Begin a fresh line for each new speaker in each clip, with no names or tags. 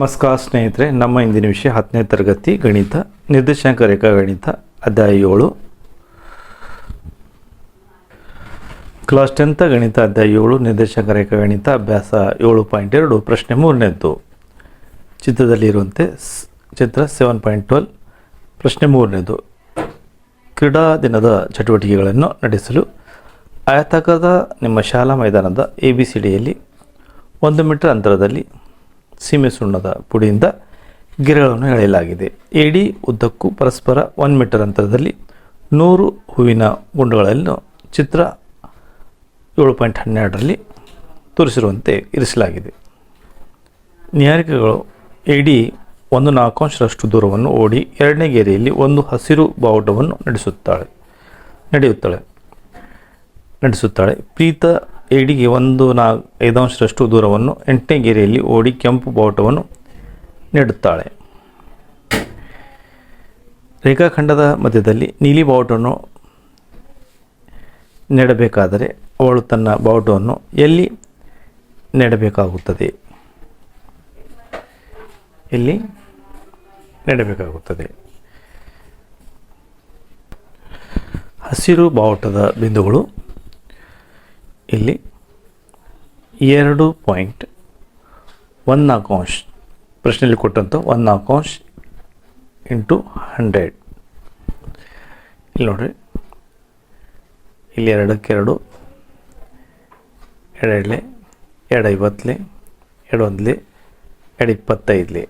ನಮಸ್ಕಾರ ಸ್ನೇಹಿತರೆ, ನಮ್ಮ ಇಂದಿನ ವಿಷಯ ಹತ್ತನೇ ತರಗತಿ ಗಣಿತ ನಿರ್ದೇಶಾಂಕ ರೇಖಾ ಗಣಿತ, ಅಧ್ಯಾಯ ಏಳು. ಕ್ಲಾಸ್ ಟೆಂತ್ ಗಣಿತ, ಅಧ್ಯಾಯ ಏಳು ನಿರ್ದೇಶಾಂಕ ರೇಖಾ ಗಣಿತ, ಅಭ್ಯಾಸ ಏಳು ಪಾಯಿಂಟ್ ಎರಡು, ಪ್ರಶ್ನೆ ಮೂರನೇದ್ದು. ಚಿತ್ರದಲ್ಲಿರುವಂತೆ ಚಿತ್ರ ಸೆವೆನ್ ಪಾಯಿಂಟ್ ಟ್ವೆಲ್ ಪ್ರಶ್ನೆ ಮೂರನೇದು ಕ್ರೀಡಾ ದಿನದ ಚಟುವಟಿಕೆಗಳನ್ನು ನಡೆಸಲು ಆಯತಕದ ನಿಮ್ಮ ಶಾಲಾ ಮೈದಾನದ ಎ ಬಿ ಸಿ ಡಿಯಲ್ಲಿ ಒಂದು ಮೀಟರ್ ಅಂತರದಲ್ಲಿ ಸೀಮೆ ಸುಣ್ಣದ ಪುಡಿಯಿಂದ ಗಿರಗಳನ್ನು ಎಳೆಯಲಾಗಿದೆ. ಎಡಿ ಉದ್ದಕ್ಕೂ ಪರಸ್ಪರ ಒನ್ ಮೀಟರ್ ಅಂತರದಲ್ಲಿ ನೂರು ಹೂವಿನ ಗುಂಡುಗಳನ್ನು ಚಿತ್ರ ಏಳು ಪಾಯಿಂಟ್ ಹನ್ನೆರಡರಲ್ಲಿ ತೋರಿಸಿರುವಂತೆ ಇರಿಸಲಾಗಿದೆ. ನಿಯಾರಿಕೆಗಳು ಎಡಿ ಒಂದು ನಾಲ್ಕಾಂಶರಷ್ಟು ದೂರವನ್ನು ಓಡಿ ಎರಡನೇ ಗೆರೆಯಲ್ಲಿ ಒಂದು ಹಸಿರು ಬಾವುಟವನ್ನು ನಡೆಸುತ್ತಾಳೆ ನಡೆಯುತ್ತಾಳೆ ನಡೆಸುತ್ತಾಳೆ. ಪ್ರೀತ ಎಡಿಗೆ ಒಂದು ನಾ ಐದಾಂಶದಷ್ಟು ದೂರವನ್ನು ಎಂಟನೇಗೆರೆಯಲ್ಲಿ ಓಡಿ ಕೆಂಪು ಬಾವುಟವನ್ನು ನೀಡುತ್ತಾಳೆ. ರೇಖಾಖಂಡದ ಮಧ್ಯದಲ್ಲಿ ನೀಲಿ ಬಾವುಟವನ್ನು ನೆಡಬೇಕಾದರೆ ಅವಳು ತನ್ನ ಬಾವುಟವನ್ನು ಎಲ್ಲಿ ನೆಡಬೇಕಾಗುತ್ತದೆ? ಎಲ್ಲಿ ನೆಡಬೇಕಾಗುತ್ತದೆ? ಹಸಿರು ಬಾವುಟದ ಬಿಂದುಗಳು ಇಲ್ಲಿ ಎರಡು ಪಾಯಿಂಟ್ ಒನ್ ನಾಲ್ಕು ಅಂಶ ಪ್ರಶ್ನೆಯಲ್ಲಿ ಕೊಟ್ಟಂಥ ಒನ್ ನಾಲ್ಕು ಅಂಶ ಇಂಟು ಹಂಡ್ರೆಡ್. ಇಲ್ಲಿ ನೋಡಿರಿ. ಇಲ್ಲಿ ಎರಡಕ್ಕೆ ಎರಡು ಎರಡೆರಡ್ಲೆ ಎರಡು ಐವತ್ತಲೆ ಎರಡು ಒಂದ್ಲೆ, ಎರಡು ಇಪ್ಪತ್ತೈದಲೆ.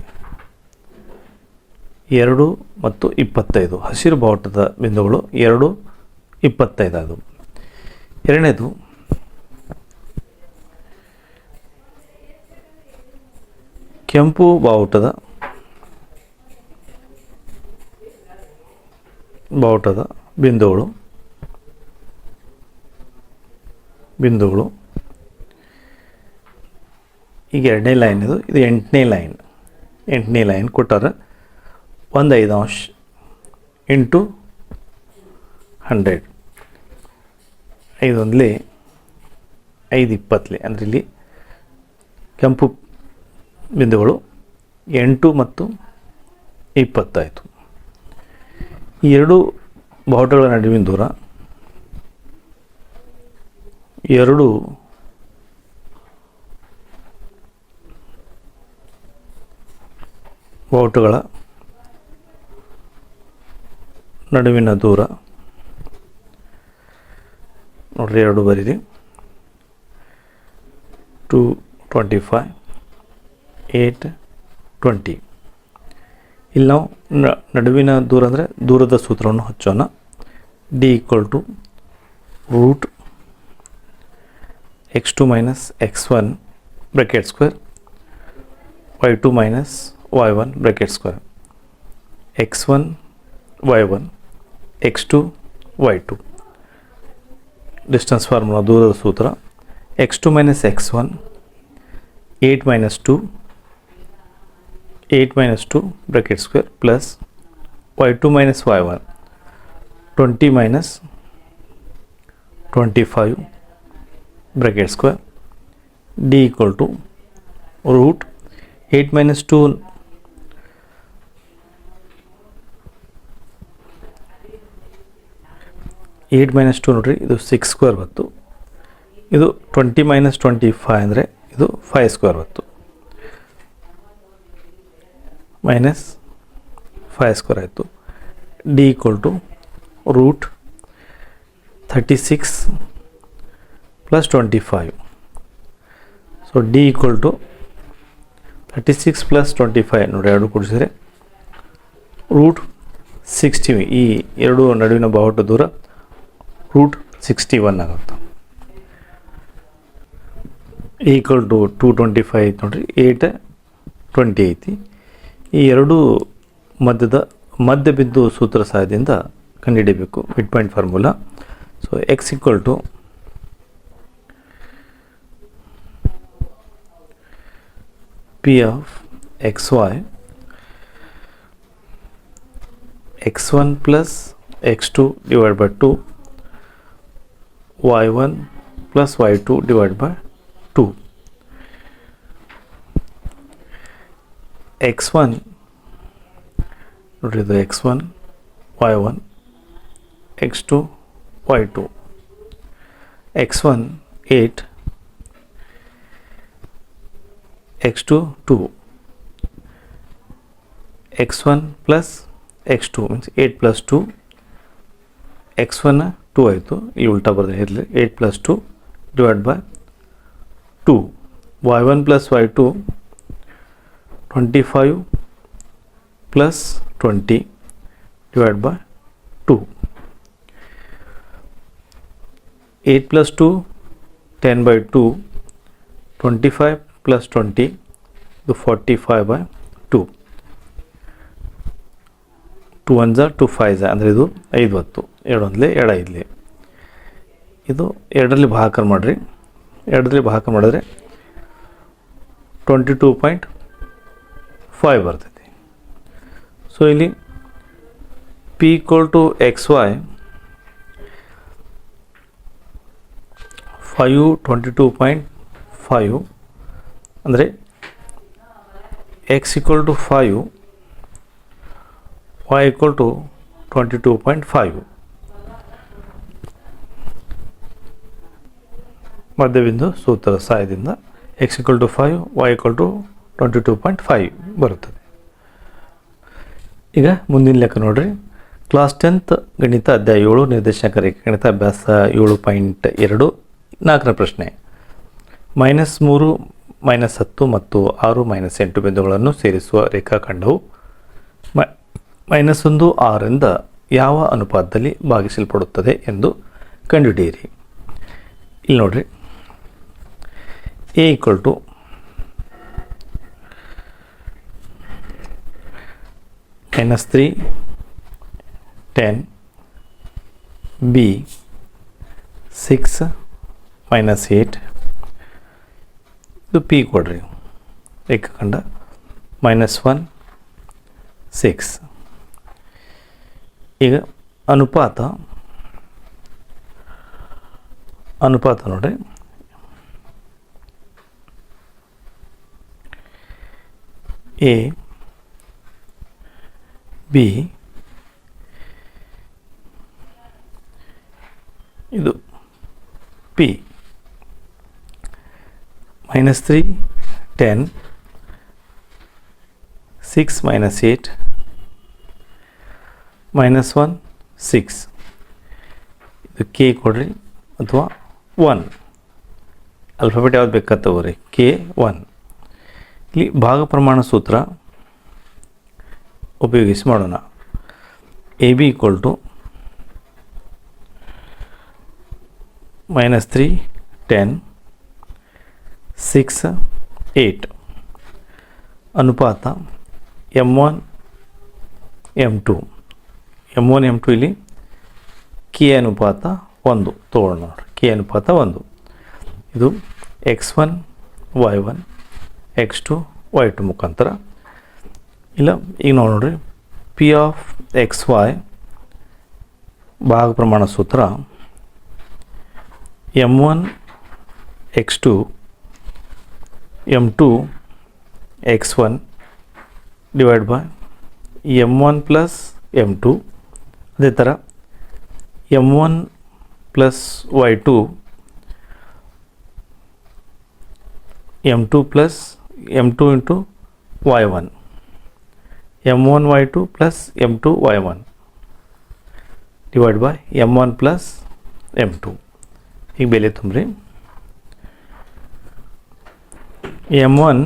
ಎರಡು ಮತ್ತು ಇಪ್ಪತ್ತೈದು. ಹಸಿರು ಬಾವುಟದ ಬಿಂದುಗಳು ಎರಡು, ಇಪ್ಪತ್ತೈದು ಅದು. ಎರಡನೇದು ಕೆಂಪು ಬಾವುಟದ ಬಾವುಟದ ಬಿಂದುಗಳು. ಬಿಂದುಗಳು. ಈಗ ಎರಡನೇ ಲೈನ್ ಇದು. ಇದು ಎಂಟನೇ ಲೈನ್. ಎಂಟನೇ ಲೈನ್ ಕೊಟ್ಟಾರೆ ಒಂದು ಐದು ಅಂಶ ಇಂಟು ಹಂಡ್ರೆಡ್. ಐದೊಂದಲೇ, ಐದು ಇಪ್ಪತ್ತಲೆ ಅಂದರೆ ಇಲ್ಲಿ ಕೆಂಪು ಬಿಂದುಗಳು ಎಂಟು ಮತ್ತು ಇಪ್ಪತ್ತಾಯಿತು ಈ ಎರಡು ಬಾವುಟಗಳ ನಡುವಿನ ದೂರ ಎರಡು ಬಾವುಟಗಳ ನಡುವಿನ ದೂರ ನೋಡ್ರಿ ಎರಡು ಬರೀರಿ. Two twenty five. Eight twenty. ಇಲ್ಲಿ ನಾವು ನಡುವಿನ ದೂರ ಅಂದರೆ ದೂರದ ಸೂತ್ರವನ್ನು ಹಚ್ಚೋಣ. D equal to root x two minus x one bracket square, y two minus y one bracket square. X one, y one, x two, y two. Distance formula ದೂರದ ಸೂತ್ರ. X two minus x one eight minus two eight minus two bracket square plus y minus minus y minus twenty minus twenty five equal to D equal to root eight minus two ನೋಡ್ರಿ, ಇದು six square ಬತ್ತು. ಇದು twenty minus twenty five ಅಂದರೆ ಇದು five square ಬತ್ತು. Minus five square ಆಯಿತು. D equal to root thirty six plus twenty five so D equal to thirty six plus twenty five ನೋಡಿ ಎರಡು ಕೊಡಿಸಿದರೆ. ರೂಟ್ ಸಿಕ್ಸ್ಟಿ ಈ ಎರಡು ನಡುವಿನ ಬಾವುಟ ದೂರ ರೂಟ್ ಸಿಕ್ಸ್ಟಿ ಒನ್ ಆಗುತ್ತೆ. Equal to two twenty five ಐತಿ ನೋಡ್ರಿ. ಏಟ್ ಟ್ವೆಂಟಿ ಐತಿ ಈ ಎರಡು ಮಧ್ಯದ ಮಧ್ಯ ಬಿದ್ದು ಸೂತ್ರ ಸಹಾಯದಿಂದ ಕಂಡುಹಿಡಿಯಬೇಕು. Mid point formula so x equal to P of x y x one plus x two divide by two y one plus y two divide by two x one ನೋಡ್ರಿ ಇದು x one y one x two y two x one eight x two two x one plus x two means plus two x ಆಯಿತು. ಇಲ್ಲಿ ಉಲ್ಟಾ ಬರ್ದೆ. ಇರಲಿ. Eight plus two divide by two y one plus y two twenty five plus twenty divide by two eight plus two ten by two twenty five plus twenty ಇದು forty five by two two one Jha two five ಝಾ ಅಂದರೆ ಇದು ಐದು ಹೊತ್ತು ಎರಡು ಒಂದಲೇ ಎರಡು ಐದಲಿ ಇದು ಎರಡರಲ್ಲಿ ಭಾಗಾಕಾರ ಮಾಡಿರಿ. ಎರಡರಲ್ಲಿ ಭಾಗಾಕಾರ ಮಾಡಿದ್ರೆ ಟ್ವೆಂಟಿ ಟೂ ಪಾಯಿಂಟ್ ಫೈವ್ ಬರ್ತೈತಿ. ಸೊ ಇಲ್ಲಿ P equal to x y five twenty two point five ಅಂದರೆ x equal to five y equal to twenty two point five ಮಧ್ಯಬಿಂದು ಸೂತ್ರ ಸಹಾಯದಿಂದ x equal to five y equal to twenty two point five ಬರುತ್ತದೆ. ಈಗ ಮುಂದಿನ ಲೆಕ್ಕ ನೋಡ್ರಿ. Class tenth ಗಣಿತ ಅಧ್ಯಾಯ ಏಳು ನಿರ್ದೇಶಕ ರೇಖೆ ಗಣಿತ ಅಭ್ಯಾಸ ಏಳು ಪಾಯಿಂಟ್ ಎರಡು ನಾಲ್ಕರ ಪ್ರಶ್ನೆ. ಮೈನಸ್ ಮೂರು, ಮೈನಸ್ ಹತ್ತು ಮತ್ತು ಆರು ಮೈನಸ್ ಎಂಟು ಬಿಂದುಗಳನ್ನು ಸೇರಿಸುವ ರೇಖಾಖಂಡವು ಮೈ, ಮೈನಸ್ ಒಂದು ಆರಿಂದ ಯಾವ ಅನುಪಾತದಲ್ಲಿ ಭಾಗಿಸಲ್ಪಡುತ್ತದೆ ಎಂದು ಕಂಡುಹಿಡಿಯಿರಿ. ಇಲ್ಲಿ ನೋಡ್ರಿ. A equal to minus three ten B six minus eight ಇದು ಪಿ ಕೊಡ್ರಿ ರೇಖಾಖಂಡ ಮೈನಸ್ ಒನ್ ಸಿಕ್ಸ್ ಈಗ ಅನುಪಾತ ಅನುಪಾತ ನೋಡ್ರಿ ಎ ಬಿ ಇದು P minus three ten six minus eight minus one six ಇದು ಕೆ ಕೊಡ್ರಿ ಅಥವಾ ಒನ್ ಅಲ್ಫಾಬೆಟ್ ಯಾವ್ದು ಬೇಕಾದ ತಗೋರಿ ಕೆ ಒನ್ ಇಲ್ಲಿ ಭಾಗ ಪ್ರಮಾಣ ಸೂತ್ರ ಉಪಯೋಗಿಸಿ ಮಾಡೋಣ. A B equal to minus three ten six eight ಅನುಪಾತ M one M two M one M two ಇಲ್ಲಿ ಕೆ ಅನುಪಾತ ಒಂದು. ತೊಗೊಳ್ಳೋಣ ಕೆ ಅನುಪಾತ ಒಂದು. ಇದು x one y one x two y two ಮುಖಾಂತರ ಇಲ್ಲ ಈಗ ನಾವು ನೋಡ್ರಿ ಪಿ ಆಫ್ ಎಕ್ಸ್ ವೈ ಭಾಗ ಪ್ರಮಾಣ ಸೂತ್ರ M one X two M two X one divide by M one plus M two ಅದೇ ಥರ M one plus Y two M two plus M two into Y one M one Y two plus M two Y one divide by M one plus M two ಈಗ ಬೆಲೆ ತುಂಬ್ರಿ M one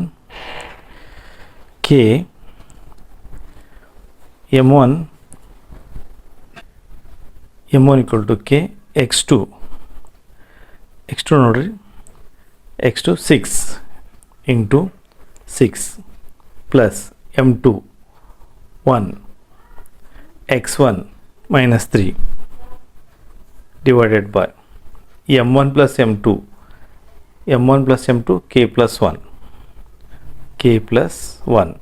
K M one M one equal to K X two X two ನೋಡ್ರಿ X two six into six plus M two 1 x1 minus 3 divided by m1 plus m2 m1 plus m2 k plus 1 k plus 1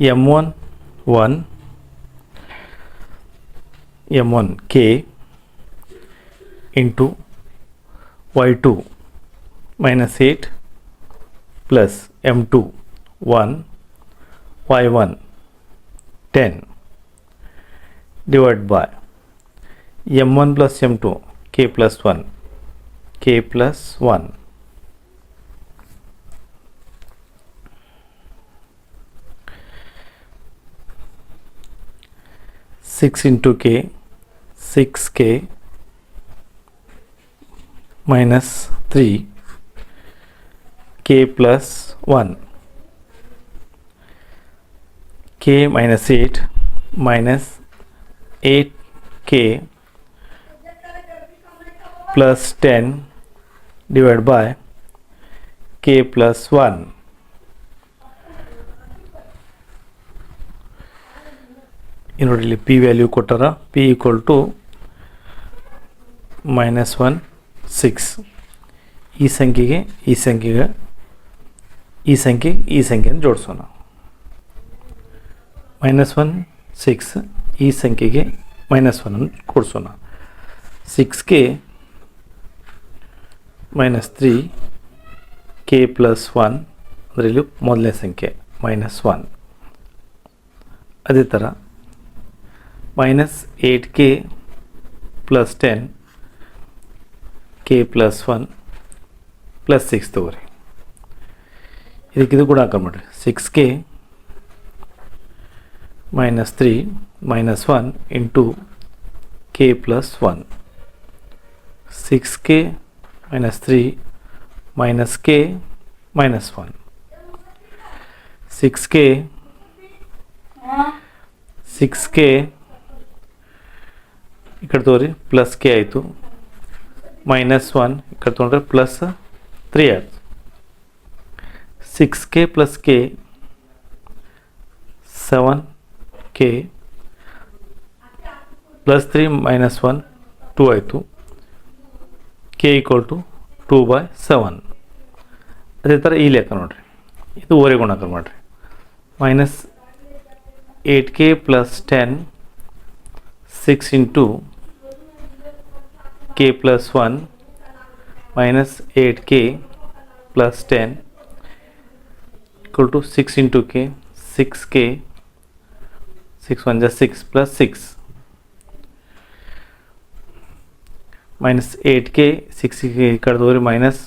m1 1 m1 k into y2 minus 8 plus m2 1 y1 10 divided by m1 plus m2 k plus 1 k plus 1 6 into k 6k minus 3 k plus 1 eight minus eight K plus ten divide by K plus one ಈ ನೋಡಿ ಇಲ್ಲಿ P value ಕೊಟ್ಟಾರ P equal to minus one six ಈ ಸಂಖ್ಯೆಗೆ ಈ ಸಂಖ್ಯೆಗೆ ಈ ಸಂಖ್ಯೆ ಈ ಸಂಖ್ಯೆಯನ್ನು ಜೋಡಿಸೋಣ ಮೈನಸ್ ಒನ್ ಸಿಕ್ಸ್ ಈ ಸಂಖ್ಯೆಗೆ ಮೈನಸ್ ಒನ್ನನ್ನು ಕೂಡಿಸೋಣ. ಸಿಕ್ಸ್ಗೆ minus three K plus one ಅದರಲ್ಲೂ ಮೊದಲನೇ ಸಂಖ್ಯೆ ಮೈನಸ್ ಒನ್ ಅದೇ ಥರ minus eight K plus ten K plus one plus six ತಗೋರಿ. ಇದಕ್ಕಿದು ಕೂಡ ಹಾಕೊಂಬಿಡ್ರಿ six K minus three minus one into K plus one six K minus three minus K minus one six K six K ಈ ಕಡೆ ತಗೋರಿ plus K ಆಯಿತು minus one ಈ ಕಡೆ ತೊಗೊಂಡ್ರೆ ಪ್ಲಸ್ ತ್ರೀ ಆಯಿತು six K plus K seven K plus three minus one two ಆಯಿತು K equal to two by seven ಅದೇ ಥರ ಈ ಲೆಕ್ಕ ನೋಡಿರಿ ಇದು ಓರೆ ಗುಣಾಕಾರ ಮಾಡಿರಿ minus eight K plus ten six into K plus one minus eight K plus ten equal to 6 into k 6k 6 1 just 6 plus 6 minus 8k 6k ಕಳೆದೋರಿ minus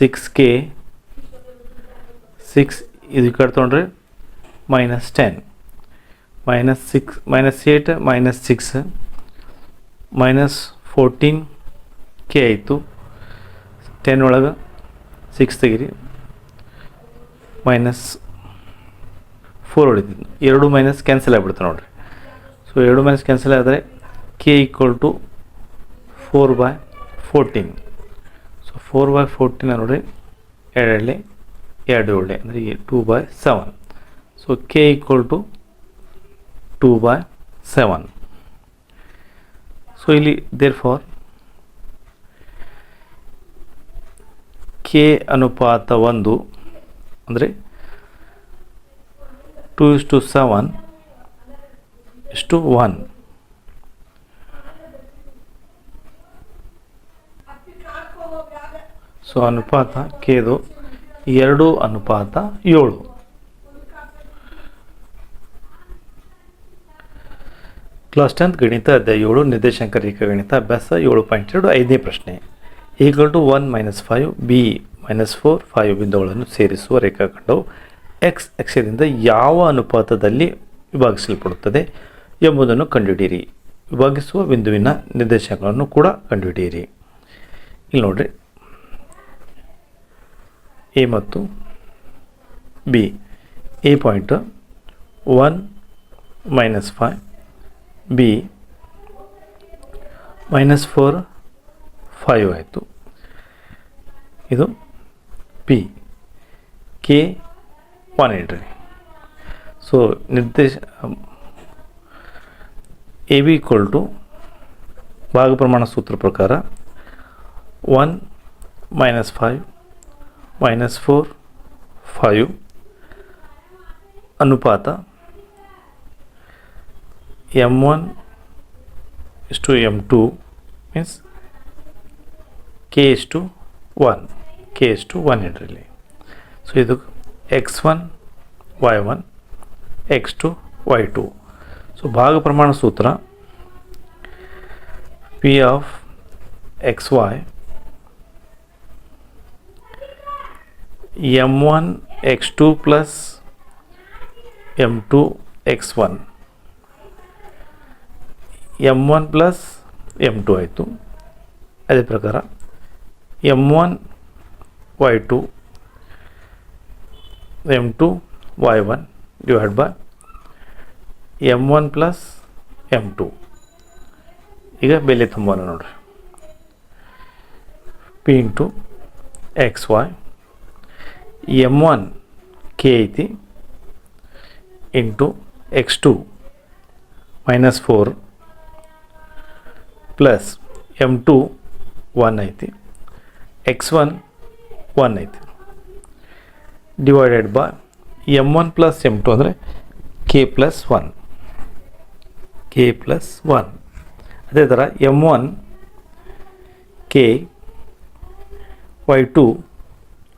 6k 6 ಇದು ಈ ಕಡೆ ತೊಗೊಂಡ್ರೆ minus ten minus six minus eight minus six minus fourteen K ಆಯಿತು ten ಒಳಗೆ six ತೆಗಿರಿ minus four ಹೊಡಿತಿದ್ನು ಎರಡು minus cancel ಆಗಿಬಿಡ್ತು ನೋಡಿರಿ. ಸೊ ಎರಡು ಮೈನಸ್ ಕ್ಯಾನ್ಸಲ್ ಆದರೆ K equal to four by fourteen so four by fourteen ನೋಡಿರಿ ಎರಡಲ್ಲಿ ಎರಡು ಏಳೆ ಅಂದರೆ two by seven so K equal to two by seven so ಇಲ್ಲಿ ದೇರ್ ಫಾರ್ ಕೆ ಅನುಪಾತ ಒಂದು, ಅಂದರೆ ಟು ಇಸ್ ಟು ಸೆವೆನ್ ಇಷ್ಟು ಒನ್. ಸೊ ಅನುಪಾತ ಕೇದು ಎರಡು, ಅನುಪಾತ ಏಳು. ಕ್ಲಾಸ್ ಟೆಂತ್ ಗಣಿತ ಅಧ್ಯಾಯ ಏಳು ನಿರ್ದೇಶಾಂಕ ರೇಖಾ ಗಣಿತ ಅಭ್ಯಾಸ ಏಳು ಪಾಯಿಂಟ್ ಎರಡು, ಐದನೇ ಪ್ರಶ್ನೆ. Equal to one minus five, B minus four, five ಬಿಂದುಗಳನ್ನು ಸೇರಿಸುವ ರೇಖಾಖಂಡವು ಎಕ್ಸ್ ಅಕ್ಷದಿಂದ ಯಾವ ಅನುಪಾತದಲ್ಲಿ ವಿಭಾಗಿಸಲ್ಪಡುತ್ತದೆ ಎಂಬುದನ್ನು ಕಂಡುಹಿಡಿಯಿರಿ. ವಿಭಾಗಿಸುವ ಬಿಂದುವಿನ ನಿರ್ದೇಶಾಂಕಗಳನ್ನು ಕೂಡ ಕಂಡುಹಿಡಿಯಿರಿ. ಇಲ್ಲಿ ನೋಡ್ರಿ. ಎ ಮತ್ತು B A point one minus five B minus four five ಆಯಿತು. ಇದು ಪಿ ಕೆ ಒನ್ ಇಡ್ರಿ ಸೊ ನಿರ್ದೇಶ ಎ ಬಿ ಈಕ್ವಲ್ ಟು ಭಾಗ ಪ್ರಮಾಣ ಸೂತ್ರ ಪ್ರಕಾರ one minus five minus four five ಅನುಪಾತ ಎಂ ಒನ್ ಇಷ್ಟು ಎಂ ಟು ಮೀನ್ಸ್ ಕೆ ಇಷ್ಟು ಒನ್ ಕೆ ಇಷ್ಟು ಒನ್ ಇಡ್ರಲ್ಲಿ ಸೊ ಇದು X one Y one X two Y two so ಭಾಗ ಪ್ರಮಾಣ ಸೂತ್ರ P of X Y M one X two plus M two X one M one plus M two ಆಯಿತು ಅದೇ ಪ್ರಕಾರ M one y to M two Y one divide by M one plus M two ಈಗ ಬೆಲೆ ತುಂಬೋಣ ನೋಡ್ರಿ P into X Y M one K ಐತಿ into X two minus four plus M two one ಐತಿ x one one ಐತಿ divided by M one plus M two ಅಂದರೆ K plus one K plus one ಅದೇ ಥರ M one K Y two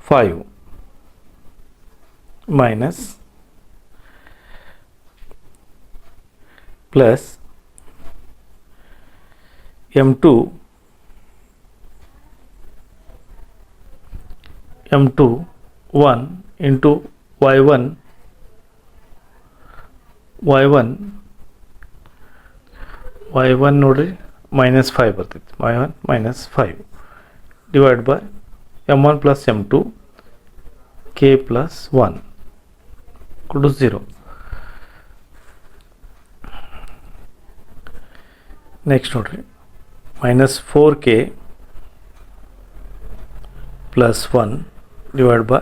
five minus plus M two M two one into Y one Y one Y one ನೋಡ್ರಿ minus five ಬರ್ತೈತಿ Y one minus five divide by M one plus M two K plus one ಕೊಡು zero next ನೋಡ್ರಿ minus four K plus one divide by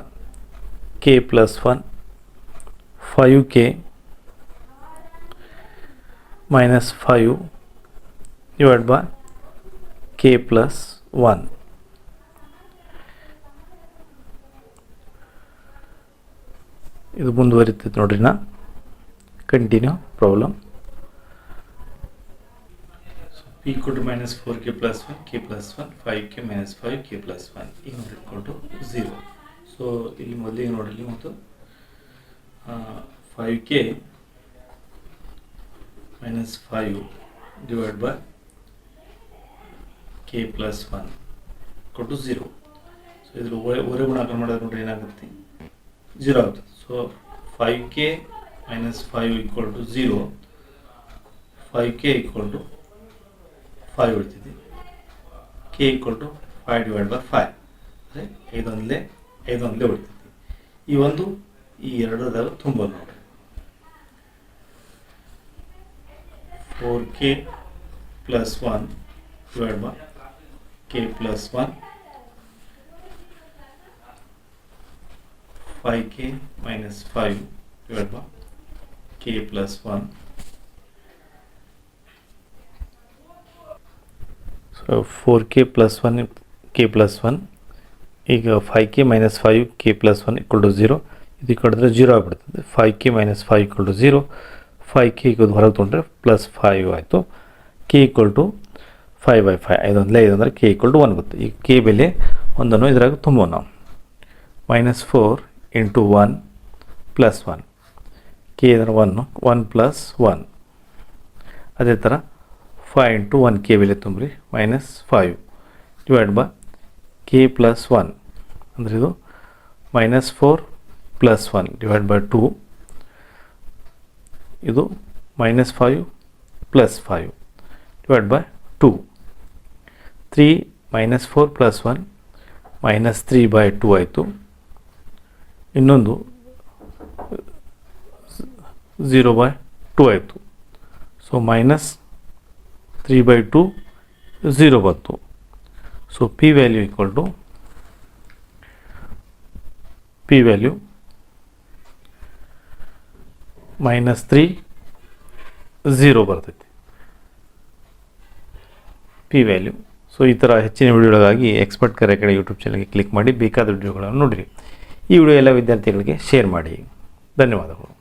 K plus one five K minus five divide by K plus one ಇದು ಮುಂದುವರಿತೈತೆ ನೋಡ್ರಿ ನಾ continue problem p equal to minus 4k plus 1 k plus 1 5k minus 5 k plus 1 ಈಗ equal to 0 So ಇಲ್ಲಿ ಮೊದಲಿಗೆ ನೋಡಲಿ ಮತ್ತು five K minus five divide by K plus one ಕೊಟ್ಟು ಝೀರೋ ಸೊ ಇದ್ರ ಒರೆ ಗುಣಾಕಾರ ಮಾಡಿದ್ರೆ ನೋಡ್ರಿ ಏನಾಗುತ್ತೆ? ಝೀರೋ ಆಗುತ್ತೆ. So five K minus five equal to zero five K equal to five ಉಳಿತಿದೆ. K equal to five divide by five ಅಂದರೆ ಐದೊಂದಲೇ ಐದೊಂದಲೇ ಉಳಿತೈತಿ ಈ ಒಂದು, ಈ ಎರಡದಾಗ ತುಂಬ ನೋಡಿ. Four K plus one divide by K plus one five K minus five divide by K plus one four K plus one K plus one ಈಗ five K minus five K plus one equal to zero ಇದು ಕಡಿದ್ರೆ zero ಆಗಿಬಿಡ್ತದೆ. Five K minus five equal to zero five K ಈಗ ಹೊರಗೆ ತೊಗೊಂಡ್ರೆ plus five ಆಯಿತು. K equal to five by five ಐದೊಂದಲೇ ಐದು ಅಂದರೆ ಕೆ ಈಕ್ವಲ್ ಟು ಒನ್ ಗೊತ್ತು. ಈಗ ಕೆ ಬೆಲೆ ಒಂದನ್ನು ಇದ್ರಾಗ ತುಂಬೋ ನಾವು. Minus four into one plus one K ಅಂದರೆ ಒನ್ ಒನ್ ಪ್ಲಸ್ ಒನ್ ಅದೇ ಥರ ಫೈವ್ ಇಂಟು ಒನ್ ಕೆ ಬೆಲೆ ತುಂಬ್ರಿ. Minus five divide by K plus one ಅಂದರೆ ಇದು minus four plus one divide by two ಇದು minus five plus five divide by two three minus four plus one minus three by two ಆಯಿತು ಇನ್ನೊಂದು zero by two ಆಯಿತು so minus three by two zero ಬಂತು so P value equal to P value minus three zero ಬರ್ತೈತಿ. P value so ಈ ಥರ ಹೆಚ್ಚಿನ ವಿಡಿಯೋಗಳಿಗಾಗಿ expert ಕರೆ ಕಡೆ ಯೂಟ್ಯೂಬ್ ಚಾನಲ್ಗೆ ಕ್ಲಿಕ್ ಮಾಡಿ ಬೇಕಾದ ವಿಡಿಯೋಗಳನ್ನು ನೋಡಿರಿ. ಈ ವಿಡಿಯೋ ಎಲ್ಲ ವಿದ್ಯಾರ್ಥಿಗಳಿಗೆ ಶೇರ್ ಮಾಡಿ. ಧನ್ಯವಾದಗಳು.